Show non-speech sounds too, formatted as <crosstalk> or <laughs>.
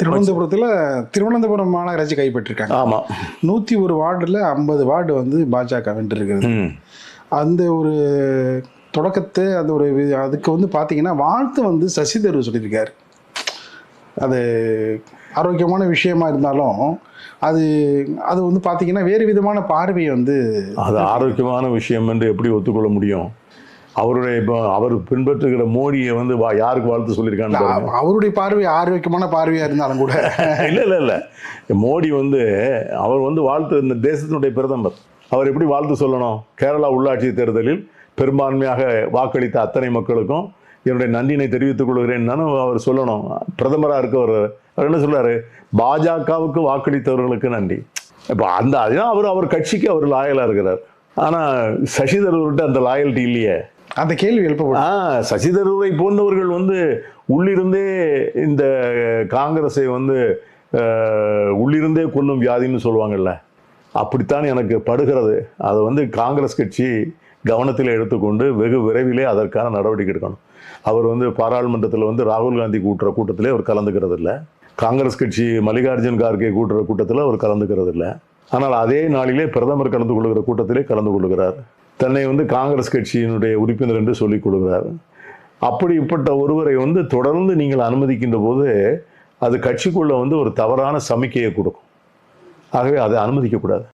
திருவனந்தபுரத்தில் திருவனந்தபுரம் மாநகராட்சி கைப்பற்றிருக்காங்க. ஆமாம் நூற்றி ஒரு வார்டில் ஐம்பது வார்டு வந்து பாஜக வென்றிருக்கிறது ம். அந்த ஒரு தொடக்கத்தை அந்த ஒரு அதுக்கு வந்து பார்த்தீங்கன்னா வாழ்த்து வந்து சசி தரூர் சொல்லியிருக்காரு. அது ஆரோக்கியமான விஷயமா இருந்தாலும் அது அது வந்து பார்த்தீங்கன்னா வேறு விதமான பார்வையை வந்து அது ஆரோக்கியமான விஷயம் என்று எப்படி ஒத்துக்கொள்ள முடியும்? அவருடைய இப்போ அவர் பின்பற்றுகிற மோடியை வந்து யாருக்கு வாழ்த்து சொல்லியிருக்கான்னு அவருடைய பார்வை ஆரோக்கியமான பார்வையாக இருந்தாலும் கூட. <laughs> இல்ல இல்ல இல்ல. மோடி வந்து அவர் வந்து வாழ்த்து இந்த தேசத்தினுடைய பிரதமர். அவர் எப்படி வாழ்த்து சொல்லணும்? கேரளா உள்ளாட்சி தேர்தலில் பெரும்பான்மையாக வாக்களித்த அத்தனை மக்களுக்கும் என்னுடைய நன்றினை தெரிவித்துக் கொள்கிறேன். அவர் சொல்லணும். பிரதமராக இருக்கவர் அவர் என்ன சொல்றாரு? பாஜகவுக்கு வாக்களித்தவர்களுக்கு நன்றி. இப்போ அந்த அதுதான் அவர் அவர் கட்சிக்கு அவர் லாயலா இருக்கிறார். ஆனா சசி தரூர்கிட்ட அந்த லாயல்ட்டி இல்லையே. அந்த கேள்வி எழுப்பப்படும். ஆ சசி தரூரை போன்றவர்கள் வந்து உள்ளிருந்தே இந்த காங்கிரஸை வந்து உள்ளிருந்தே கொல்லும் வியாதின்னு சொல்லுவாங்கல்ல. அப்படித்தான் எனக்கு படுகிறது. அதை வந்து காங்கிரஸ் கட்சி கவனத்தில் எடுத்துக்கொண்டு வெகு விரைவிலே அதற்கான நடவடிக்கை எடுக்கணும். அவர் வந்து பாராளுமன்றத்தில் வந்து ராகுல் காந்தி கூட்டுற கூட்டத்திலே அவர் கலந்துக்கிறது இல்லை காங்கிரஸ் கட்சி மல்லிகார்ஜுன் கார்கே கூட்டுற கூட்டத்தில் அவர் கலந்துக்கிறது இல்லை ஆனால் அதே நாளிலே பிரதமர் கலந்து கொள்கிற கூட்டத்திலே கலந்து கொள்கிறார். தன்னை வந்து காங்கிரஸ் கட்சியினுடைய உறுப்பினர் என்று சொல்லிக் கொள்கிறார். அப்படிப்பட்ட ஒருவரை வந்து தொடர்ந்து நீங்கள் அனுமதிக்கின்ற போது அது கட்சிக்குள்ளே வந்து ஒரு தவறான சமிக்கையை கொடுக்கும். ஆகவே அதை அனுமதிக்கக்கூடாது